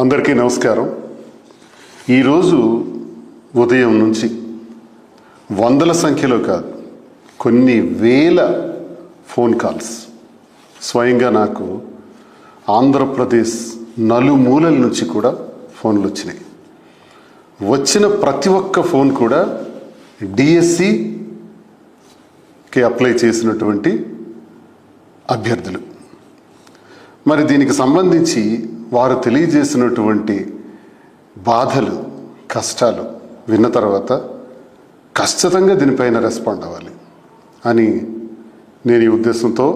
అందరికీ నమస్కారం. ఈరోజు ఉదయం నుంచి వందల సంఖ్యలో కాదు కొన్ని వేల ఫోన్ కాల్స్. స్వయంగా నాకు ఆంధ్రప్రదేశ్ నలుమూలల నుంచి కూడా ఫోన్లు వచ్చినాయి. వచ్చిన ప్రతి ఒక్క ఫోన్ కూడా డిఎస్సికి అప్లై చేసినటువంటి అభ్యర్థులు. మరి దీనికి సంబంధించి వారు తెలియజేసినటువంటి బాధలు కష్టాలు విన్న తర్వాత ఖచ్చితంగా దీనిపైన రెస్పాండ్ అవ్వాలి అని నేను ఈ ఉద్దేశంతో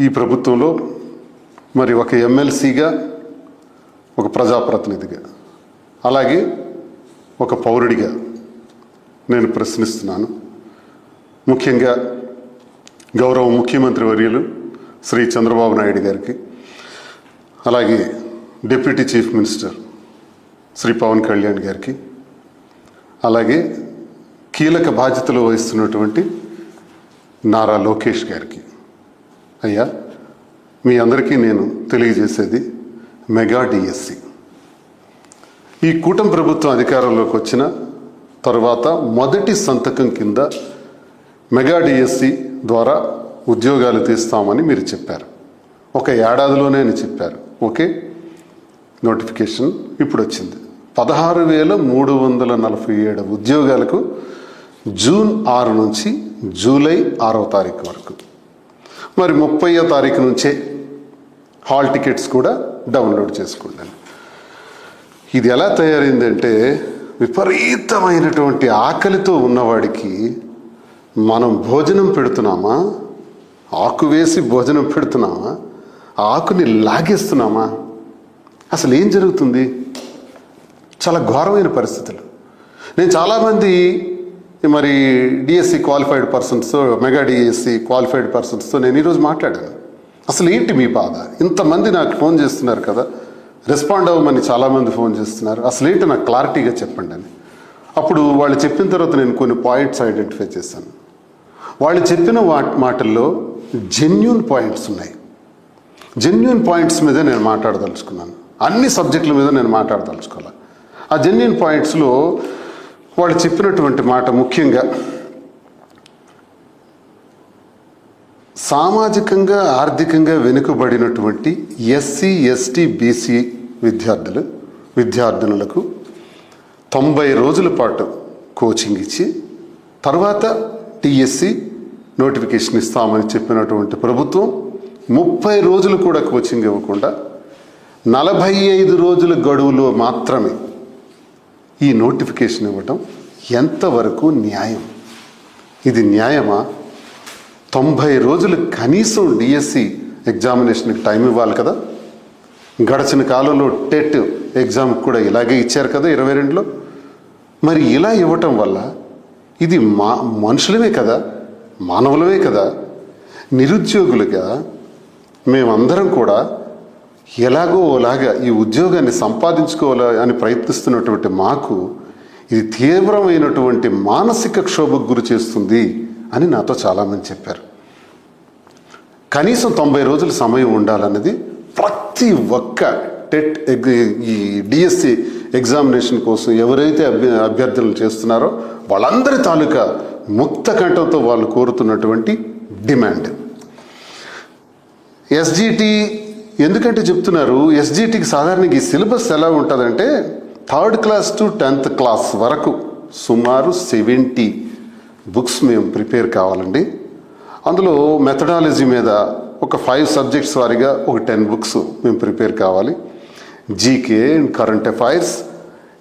ఈ ప్రభుత్వంలో మరి ఒక ఎమ్మెల్సీగా ఒక ప్రజాప్రతినిధిగా అలాగే ఒక పౌరుడిగా నేను ప్రశ్నిస్తున్నాను. ముఖ్యంగా గౌరవ ముఖ్యమంత్రి వర్యులు శ్రీ చంద్రబాబు నాయుడు గారికి అలాగే deputy chief minister Shri Pawan Kalyan గారికి అలాగే కీలక బాధ్యతలు వహిస్తున్నటువంటి నారా లోకేష్ గారికి. అయ్యా మీ అందరికీ నేను తెలియజేసేది మెగా డిఎస్సి. ఈ కూటమి ప్రభుత్వం అధికారంలోకి వచ్చిన తర్వాత మొదటి సంతకం కింద మెగా డిఎస్సి ద్వారా ఉద్యోగాలు తీస్తామని మీరు చెప్పారు. ఒక ఏడాదిలోనే అని చెప్పారు. ఓకే. నోటిఫికేషన్ ఇప్పుడు వచ్చింది పదహారు వేల మూడు వందల నలభై ఏడు ఉద్యోగాలకు జూన్ ఆరు నుంచి జూలై ఆరవ తారీఖు వరకు. మరి ముప్పయో తారీఖు నుంచే హాల్ టికెట్స్ కూడా డౌన్లోడ్ చేసుకోండి. ఇది ఎలా తయారైందంటే విపరీతమైనటువంటి ఆకలితో ఉన్నవాడికి మనం భోజనం పెడుతున్నామా? ఆకు వేసి భోజనం పెడుతున్నామా? ఆకుని లాగేస్తున్నామా? అసలు ఏం జరుగుతుంది? చాలా ఘోరమైన పరిస్థితులు. నేను చాలామంది మరి డిఎస్సి క్వాలిఫైడ్ పర్సన్స్తో మెగా డిఎస్సి క్వాలిఫైడ్ పర్సన్స్తో నేను ఈరోజు మాట్లాడాను. అసలు ఏంటి మీ బాధ? ఇంతమంది నాకు ఫోన్ చేస్తున్నారు కదా. రెస్పాండ్ అవ్వమని చాలామంది ఫోన్ చేస్తున్నారు. అసలు ఏంటి నాకు క్లారిటీగా చెప్పండి అని. అప్పుడు వాళ్ళు చెప్పిన తర్వాత నేను కొన్ని పాయింట్స్ ఐడెంటిఫై చేశాను. వాళ్ళు చెప్పిన వాటి మాటల్లో జెన్యున్ పాయింట్స్ ఉన్నాయి. జెన్యున్ పాయింట్స్ మీద నేను మాట్లాడదలుచుకున్నాను. అన్ని సబ్జెక్టుల మీద నేను మాట్లాడదలుచుకోవాలి? ఆ జెన్యున్ పాయింట్స్లో వాళ్ళు చెప్పినటువంటి మాట ముఖ్యంగా సామాజికంగా ఆర్థికంగా వెనుకబడినటువంటి ఎస్సీ ఎస్టీ బీసీ విద్యార్థులు విద్యార్థినులకు తొంభై రోజుల పాటు కోచింగ్ ఇచ్చి తర్వాత టీఎస్సీ నోటిఫికేషన్ ఇస్తామని చెప్పినటువంటి ప్రభుత్వం ముప్పై రోజులు కూడా కోచింగ్ ఇవ్వకుండా నలభై ఐదు రోజుల గడువులో మాత్రమే ఈ నోటిఫికేషన్ ఇవ్వటం ఎంతవరకు న్యాయం? ఇది న్యాయమా? తొంభై రోజులు కనీసం డిఎస్సి ఎగ్జామినేషన్కి టైం ఇవ్వాలి కదా? గడచిన కాలంలో టెట్ ఎగ్జామ్ కూడా ఇలాగే ఇచ్చారు కదా ఇరవై రెండులో? మరి ఇలా ఇవ్వటం వల్ల ఇది మా మనుషులమే కదా? మానవులమే కదా? నిరుద్యోగులుగా మేమందరం కూడా ఎలాగో ఓలాగా ఈ ఉద్యోగాన్ని సంపాదించుకోవాలా అని ప్రయత్నిస్తున్నటువంటి మాకు ఇది తీవ్రమైనటువంటి మానసిక క్షోభకు గురి చేస్తుంది అని నాతో చాలామంది చెప్పారు. కనీసం తొంభై రోజుల సమయం ఉండాలన్నది ప్రతి ఒక్క టెట్ ఎగ్ ఈ డిఎస్సి ఎగ్జామినేషన్ కోసం ఎవరైతే అభ్య అభ్యర్థులు చేస్తున్నారో వాళ్ళందరి తాలూకా ముక్త కంఠంతో వాళ్ళు కోరుతున్నటువంటి డిమాండ్. ఎస్జిటి ఎందుకంటే చెప్తున్నారు ఎస్జిటికి సాధారణంగా ఈ సిలబస్ ఎలా ఉంటుందంటే third class to tenth class వరకు సుమారు సెవెంటీ బుక్స్ మేము ప్రిపేర్ కావాలండి. అందులో మెథడాలజీ మీద ఒక ఫైవ్ సబ్జెక్ట్స్ వారీగా ఒక టెన్ బుక్స్ మేము ప్రిపేర్ కావాలి. జీకే అండ్ కరెంట్ అఫైర్స్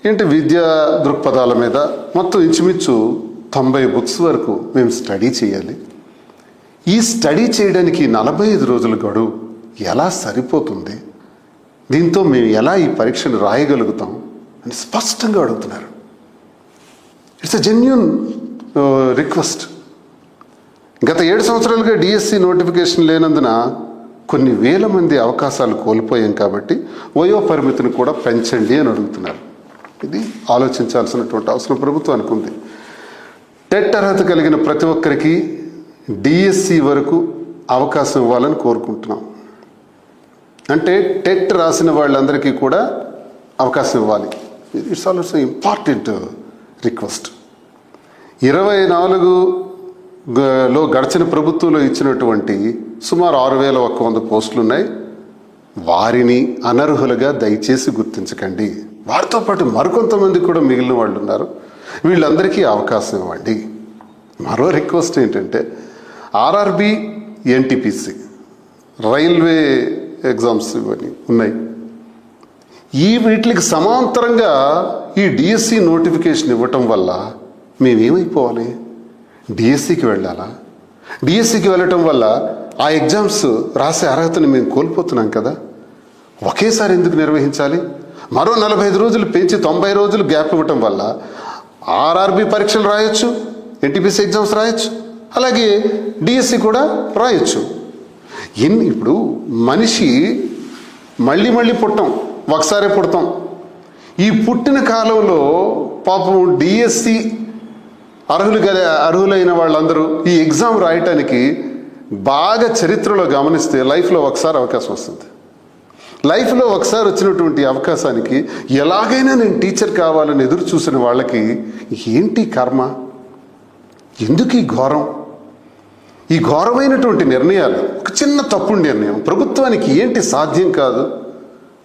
ఏంటి విద్యా దృక్పథాల మీద మొత్తం ఇంచుమించు తొంభై బుక్స్ వరకు మేము స్టడీ చేయాలి. ఈ స్టడీ చేయడానికి నలభై ఐదు రోజుల గడువు ఎలా సరిపోతుంది? దీంతో మేము ఎలా ఈ పరీక్షను రాయగలుగుతాం అని స్పష్టంగా అడుగుతున్నారు. ఇట్స్ అ జెన్యున్ రిక్వెస్ట్ గత ఏడు సంవత్సరాలుగా డిఎస్సి నోటిఫికేషన్ లేనందున కొన్ని వేల మంది అవకాశాలు కోల్పోయాం కాబట్టి వయో పరిమితిని కూడా పెంచండి అని అడుగుతున్నారు. ఇది ఆలోచించాల్సినటువంటి అవసరం ప్రభుత్వానికి ఉంది. టెట్ అర్హత కలిగిన ప్రతి ఒక్కరికి డిఎస్సి వరకు అవకాశం ఇవ్వాలని కోరుకుంటున్నాం. అంటే టెట్ రాసిన వాళ్ళందరికీ కూడా అవకాశం ఇవ్వాలి. ఇట్స్ ఆల్సో ఇంపార్టెంట్ రిక్వెస్ట్ ఇరవై నాలుగు లో గడిచిన ప్రభుత్వంలో ఇచ్చినటువంటి సుమారు ఆరు వేల ఒక్క వంద పోస్టులు ఉన్నాయి వారిని అనర్హులుగా దయచేసి గుర్తించకండి. వారితో పాటు మరికొంతమంది కూడా మిగిలిన వాళ్ళు ఉన్నారు వీళ్ళందరికీ అవకాశం ఇవ్వండి. మరో రిక్వెస్ట్ ఏంటంటే ఆర్ఆర్బి ఎన్టీపీసీ. రైల్వే ఎగ్జామ్స్ ఇవన్నీ ఉన్నాయి. ఈ వీటికి సమాంతరంగా ఈ డిఎస్సి నోటిఫికేషన్ ఇవ్వటం వల్ల మేమేమైపోవాలి? డిఎస్సికి వెళ్ళాలా? డిఎస్సికి వెళ్ళటం వల్ల ఆ ఎగ్జామ్స్ రాసే అర్హతని మేము కోల్పోతున్నాం కదా? ఒకేసారి ఎందుకు నిర్వహించాలి? మరో నలభై ఐదు రోజులు పెంచి తొంభై రోజులు గ్యాప్ ఇవ్వటం వల్ల ఆర్ఆర్బి పరీక్షలు రాయొచ్చు ఎన్టీపీసీ ఎగ్జామ్స్ రాయొచ్చు. అలాగే డిఎస్సి కూడా రాయొచ్చు. ఎన్ని ఇప్పుడు మనిషి మళ్ళీ మళ్ళీ పుట్టం ఒకసారే పుడతాం. ఈ పుట్టిన కాలంలో పాపం డిఎస్సి అర్హులు గల అర్హులైన వాళ్ళందరూ ఈ ఎగ్జామ్ రాయటానికి బాగా చరిత్రలో గమనిస్తే లైఫ్లో ఒకసారి అవకాశం వస్తుంది. లైఫ్లో ఒకసారి వచ్చినటువంటి అవకాశానికి ఎలాగైనా నేను టీచర్ కావాలని ఎదురు చూసిన వాళ్ళకి ఏంటి కర్మ? ఎందుకు ఈ ఘోరం? ఈ ఘోరమైనటువంటి నిర్ణయాలు ఒక చిన్న తప్పుడు నిర్ణయం. ప్రభుత్వానికి ఏంటి సాధ్యం కాదు?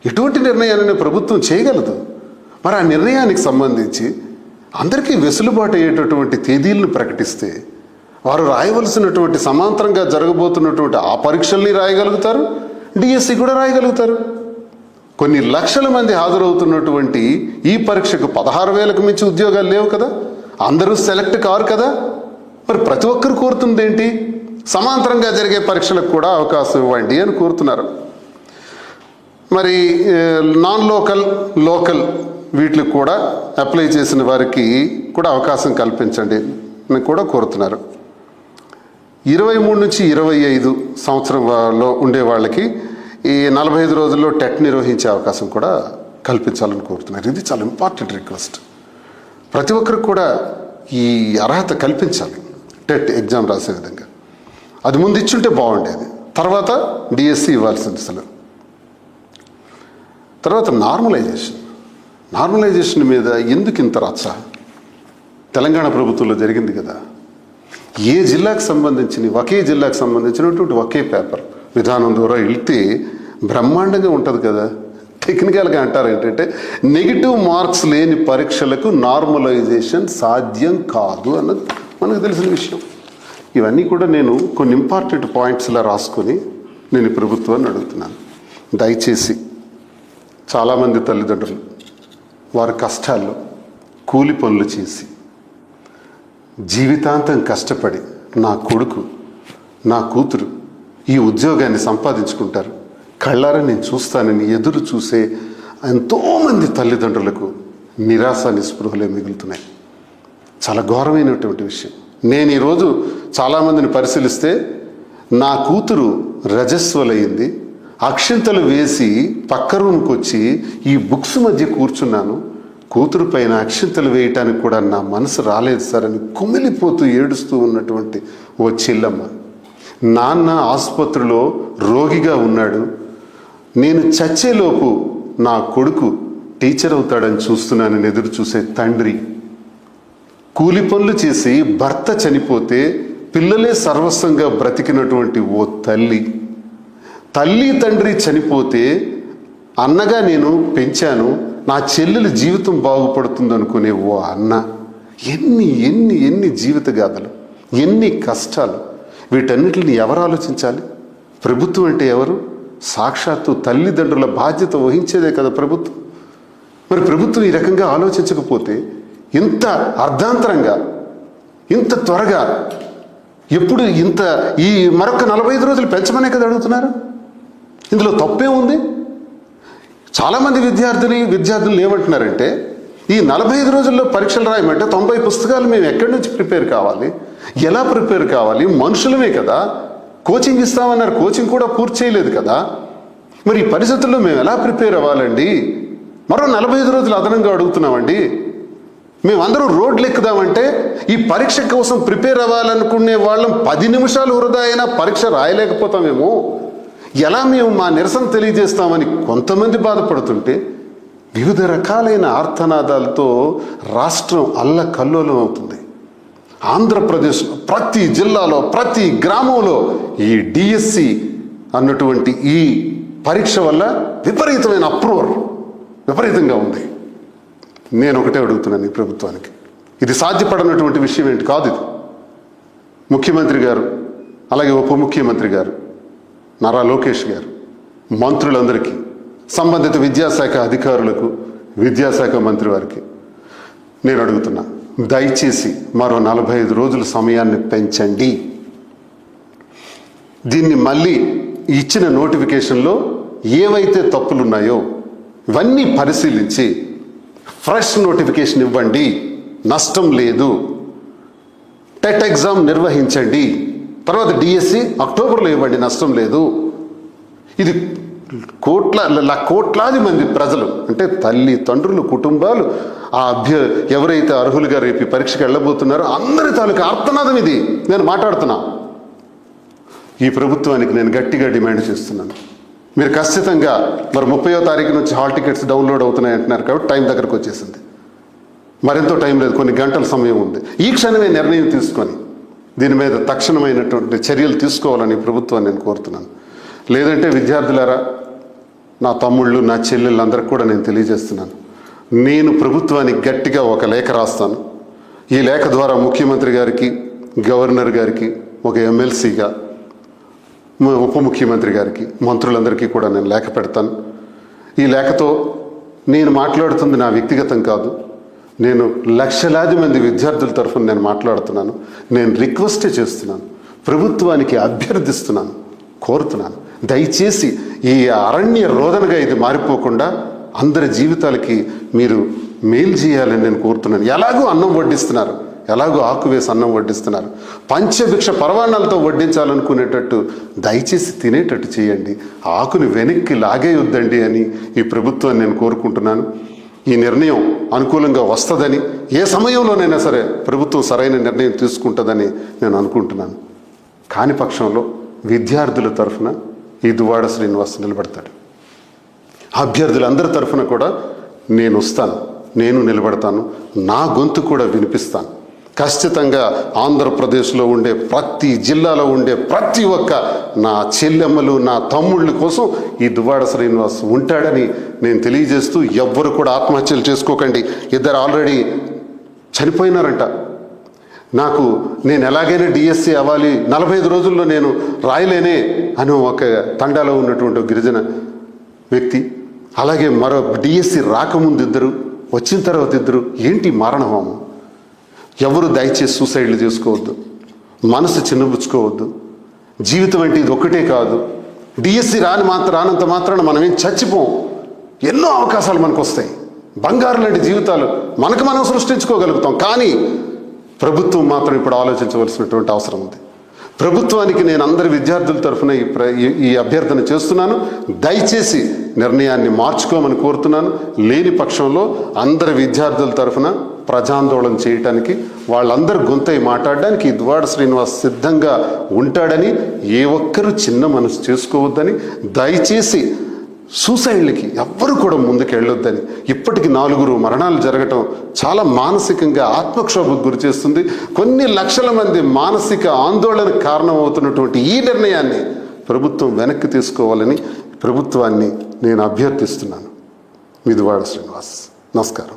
ఎటువంటి నిర్ణయాలను ప్రభుత్వం చేయగలదు? మరి ఆ నిర్ణయానికి సంబంధించి అందరికీ వెసులుబాటు అయ్యేటటువంటి తేదీలను ప్రకటిస్తే వారు రాయవలసినటువంటి సమాంతరంగా జరగబోతున్నటువంటి ఆ పరీక్షల్ని రాయగలుగుతారు? డిఎస్సి కూడా రాయగలుగుతారు. కొన్ని లక్షల మంది హాజరవుతున్నటువంటి ఈ పరీక్షకు పదహారు వేలకు మించి ఉద్యోగాలు లేవు కదా? అందరూ సెలెక్ట్ కారు కదా? మరి ప్రతి ఒక్కరు కోరుతుంది ఏంటి సమాంతరంగా జరిగే పరీక్షలకు కూడా అవకాశం ఇవ్వండి అని కోరుతున్నారు. మరి నాన్ లోకల్ లోకల్ వీటికి కూడా అప్లై చేసిన వారికి కూడా అవకాశం కల్పించండి అని కూడా కోరుతున్నారు. ఇరవై మూడు నుంచి ఇరవై ఐదు సంవత్సరంలో ఉండే వాళ్ళకి ఈ నలభై ఐదు రోజుల్లో టెట్ నిర్వహించే అవకాశం కూడా కల్పించాలని కోరుతున్నారు. ఇది చాలా ఇంపార్టెంట్ రిక్వెస్ట్ ప్రతి ఒక్కరికి కూడా ఈ అర్హత కల్పించాలి. టెట్ ఎగ్జామ్ రాసే విధంగా. అది ముందు ఇచ్చుంటే బాగుండేది. తర్వాత డిఎస్సి ఇవ్వాల్సింది అసలు. తర్వాత నార్మలైజేషన్. నార్మలైజేషన్ మీద ఎందుకు ఇంత రచ్చ? తెలంగాణ ప్రభుత్వంలో జరిగింది కదా. ఏ జిల్లాకు సంబంధించిన ఒకే జిల్లాకు సంబంధించినటువంటి ఒకే పేపర్ విధానం ద్వారా వెళ్తే బ్రహ్మాండంగా ఉంటుంది కదా. టెక్నికల్గా అంటారు ఏంటంటే నెగిటివ్ మార్క్స్ లేని పరీక్షలకు నార్మలైజేషన్ సాధ్యం కాదు అన్నది మనకు తెలిసిన విషయం. ఇవన్నీ కూడా నేను కొన్ని ఇంపార్టెంట్ పాయింట్స్లా రాసుకొని నేను ప్రభుత్వాన్ని అడుగుతున్నాను. దయచేసి చాలామంది తల్లిదండ్రులు వారి కష్టాల్లో కూలి పనులు చేసి జీవితాంతం కష్టపడి నా కొడుకు నా కూతురు ఈ ఉద్యోగాన్ని సంపాదించుకుంటారు. కళ్ళారా నేను చూస్తానని ఎదురు చూసే ఎంతోమంది తల్లిదండ్రులకు నిరాశ నిస్పృహలే మిగులుతున్నాయి. చాలా ఘోరమైనటువంటి విషయం. నేను ఈరోజు చాలామందిని పరిశీలిస్తే నా కూతురు రజస్వలయ్యింది అక్షింతలు వేసి పక్క రూమ్కి వచ్చి ఈ బుక్స్ మధ్య కూర్చున్నాను. కూతురు పైన అక్షింతలు వేయటానికి కూడా నా మనసు రాలేదు సార్ అని కుమిలిపోతూ ఏడుస్తూ ఉన్నటువంటి ఓ చెల్లమ్మ. నాన్న ఆసుపత్రిలో రోగిగా ఉన్నాడు. నేను చచ్చేలోపు నా కొడుకు టీచర్ అవుతాడని చూస్తున్నానని ఎదురు చూసే తండ్రి. కూలి పనులు చేసి భర్త చనిపోతే పిల్లలే సర్వస్వంగా బ్రతికినటువంటి ఓ తల్లి. తల్లి తండ్రి చనిపోతే అన్నగా నేను పెంచాను నా చెల్లెలు జీవితం బాగుపడుతుంది అనుకునే ఓ అన్న. ఎన్ని ఎన్ని ఎన్ని జీవిత గాథలు ఎన్ని కష్టాలు వీటన్నిటిని ఎవరు ఆలోచించాలి? ప్రభుత్వం అంటే ఎవరు? సాక్షాత్తు తల్లిదండ్రుల బాధ్యత వహించేదే కదా ప్రభుత్వం. మరి ప్రభుత్వం ఈ రకంగా ఆలోచించకపోతే ఇంత అర్ధాంతరంగా ఇంత త్వరగా ఎప్పుడు ఇంత ఈ మరొక నలభై ఐదు రోజులు పెంచమనే కదా అడుగుతున్నారు? ఇందులో తప్పే ఉంది? చాలామంది విద్యార్థులు విద్యార్థులు ఏమంటున్నారంటే ఈ నలభై ఐదు రోజుల్లో పరీక్షలు రాయమంటే తొంభై పుస్తకాలు మేము ఎక్కడి నుంచి ప్రిపేర్ కావాలి? ఎలా ప్రిపేర్ కావాలి? మనుషులమే కదా. కోచింగ్ ఇస్తామన్నారు కోచింగ్ కూడా పూర్తి చేయలేదు కదా. మరి ఈ పరిస్థితుల్లో మేము ఎలా ప్రిపేర్ అవ్వాలండి? మరో నలభై ఐదు రోజులు అదనంగా అడుగుతున్నామండి. మేమందరూ రోడ్లు ఎక్కుదామంటే ఈ పరీక్ష కోసం ప్రిపేర్ అవ్వాలనుకునే వాళ్ళం పది నిమిషాలు వృధా అయినా పరీక్ష రాయలేకపోతామేమో. ఎలా మేము మా నిరసన తెలియజేస్తామని కొంతమంది బాధపడుతుంటే వివిధ రకాలైన ఆర్తనాదాలతో రాష్ట్రం అల్లకల్లోలం అవుతుంది ఆంధ్రప్రదేశ్ ప్రతి జిల్లాలో ప్రతి గ్రామంలో ఈ డిఎస్సి అన్నటువంటి ఈ పరీక్ష వల్ల విపరీతమైన అప్రూవర్ విపరీతంగా ఉంది. నేను ఒకటే అడుగుతున్నాను ఈ ప్రభుత్వానికి. ఇది సాధ్యపడనటువంటి విషయం ఏంటి? కాదు ఇది. ముఖ్యమంత్రి గారు అలాగే ఉప ముఖ్యమంత్రి గారు నారా లోకేష్ గారు మంత్రులందరికీ సంబంధిత విద్యాశాఖ అధికారులకు విద్యాశాఖ మంత్రి వారికి నేను అడుగుతున్నా దయచేసి మరో నలభై ఐదు రోజుల సమయాన్ని పెంచండి. దీన్ని మళ్ళీ ఇచ్చిన నోటిఫికేషన్లో ఏవైతే తప్పులున్నాయో ఇవన్నీ పరిశీలించి ఫ్రెష్ నోటిఫికేషన్ ఇవ్వండి. నష్టం లేదు. టెట్ ఎగ్జామ్ నిర్వహించండి. తర్వాత డిఎస్సి అక్టోబర్లో ఇవ్వండి. నష్టం లేదు. ఇది కోట్ల కోట్లాది మంది ప్రజలు అంటే తల్లి తండ్రులు కుటుంబాలు ఆ అభ్య ఎవరైతే అర్హులుగా రేపు పరీక్షకు వెళ్ళబోతున్నారో అందరి తాలూకా అర్థనాదం ఇది. నేను మాట్లాడుతున్నా. ఈ ప్రభుత్వానికి నేను గట్టిగా డిమాండ్ చేస్తున్నాను. మీరు ఖచ్చితంగా మరి ముప్పయో తారీఖు నుంచి హాల్ టికెట్స్ డౌన్లోడ్ అవుతున్నాయి అంటున్నారు కాబట్టి టైం దగ్గరకు వచ్చేసింది. మరెంతో టైం లేదు కొన్ని గంటల సమయం ఉంది. ఈ క్షణమే నిర్ణయం తీసుకొని దీని మీద తక్షణమైనటువంటి చర్యలు తీసుకోవాలని ప్రభుత్వాన్ని నేను కోరుతున్నాను. లేదంటే విద్యార్థులారా నా తమ్ముళ్ళు నా చెల్లెళ్ళు అందరికీ కూడా నేను తెలియజేస్తున్నాను. నేను ప్రభుత్వానికి గట్టిగా ఒక లేఖ రాస్తాను. ఈ లేఖ ద్వారా ముఖ్యమంత్రి గారికి గవర్నర్ గారికి ఒక ఎమ్మెల్సీగా ఉప ముఖ్యమంత్రి గారికి మంత్రులందరికీ కూడా నేను లేఖ పెడతాను. ఈ లేఖతో నేను మాట్లాడుతుంది నా వ్యక్తిగతం కాదు. నేను లక్షలాది మంది విద్యార్థుల తరఫున నేను మాట్లాడుతున్నాను. నేను రిక్వెస్టే చేస్తున్నాను. ప్రభుత్వానికి అభ్యర్థిస్తున్నాను. కోరుతున్నాను. దయచేసి ఈ అరణ్య రోదనగా ఇది మారిపోకుండా అందరి జీవితాలకి మీరు మేలు చేయాలని నేను కోరుతున్నాను. ఎలాగో అన్నం వడ్డిస్తున్నారు. ఎలాగో ఆకు వేసి అన్నం వడ్డిస్తున్నారు. పంచభిక్ష పరవాణాలతో వడ్డించాలనుకునేటట్టు దయచేసి తినేటట్టు చేయండి. ఆకుని వెనక్కి లాగేయొద్దండి అని ఈ ప్రభుత్వాన్ని నేను కోరుకుంటున్నాను. ఈ నిర్ణయం అనుకూలంగా వస్తుందని ఏ సమయంలోనైనా సరే ప్రభుత్వం సరైన నిర్ణయం తీసుకుంటుందని నేను అనుకుంటున్నాను. కాని పక్షంలో విద్యార్థుల తరఫున ఈ దువాడ శ్రీనివాస్ నిలబడతాడు. అభ్యర్థులందరి తరఫున కూడా నేను వస్తాను. నేను నిలబడతాను. నా గొంతు కూడా వినిపిస్తాను. ఖచ్చితంగా ఆంధ్రప్రదేశ్లో ఉండే ప్రతి జిల్లాలో ఉండే ప్రతి ఒక్క నా చెల్లెమ్మలు నా తమ్ముళ్ళ కోసం ఈ దువ్వాడ శ్రీనివాస్ ఉంటాడని నేను తెలియజేస్తూ ఎవ్వరు కూడా ఆత్మహత్యలు చేసుకోకండి. ఇద్దరు ఆల్రెడీ చనిపోయినారంట. నాకు నేను ఎలాగైనా డిఎస్సి అవ్వాలి నలభై ఐదు రోజుల్లో నేను రాయలేనే అని ఒక తండాలో ఉన్నటువంటి గిరిజన వ్యక్తి అలాగే మరో డిఎస్సి రాకముందు ఇద్దరు వచ్చిన తర్వాత ఇద్దరు ఏంటి మారణహోమం ఎవరు దయచేసి సూసైడ్లు చేసుకోవద్దు. మనసు చిన్నబుచ్చుకోవద్దు. జీవితం అంటే ఇది ఒక్కటే కాదు. డిఎస్సి రాని మాత్రం రానంత మాత్రాన మనం ఏం చచ్చిపోం? ఎన్నో అవకాశాలు మనకు వస్తాయి. బంగారు లాంటి జీవితాలు మనకు మనం సృష్టించుకోగలుగుతాం. కానీ ప్రభుత్వం మాత్రం ఇప్పుడు ఆలోచించవలసినటువంటి అవసరం ఉంది. ప్రభుత్వానికి నేను అందరి విద్యార్థుల తరఫున ఈ ప్ర ఈ- ఈ అభ్యర్థన చేస్తున్నాను. దయచేసి నిర్ణయాన్ని మార్చుకోమని కోరుతున్నాను. లేని పక్షంలో అందరి విద్యార్థుల తరఫున ప్రజాందోళన చేయటానికి వాళ్ళందరి గొంతై మాట్లాడడానికి ఇద్వాడ శ్రీనివాస్ సిద్ధంగా ఉంటాడని ఏ ఒక్కరూ చిన్న మనసు చేసుకోవద్దని దయచేసి సూసైడ్లకి ఎవ్వరు కూడా ముందుకు వెళ్ళొద్దని ఇప్పటికి నాలుగురు మరణాలు జరగటం చాలా మానసికంగా ఆత్మక్షోభకు గురి చేస్తుంది. కొన్ని లక్షల మంది మానసిక ఆందోళనకు కారణమవుతున్నటువంటి ఈ నిర్ణయాన్ని ప్రభుత్వం వెనక్కి తీసుకోవాలని ప్రభుత్వాన్ని నేను అభ్యర్థిస్తున్నాను. మిదువాడ శ్రీనివాస్. నమస్కారం.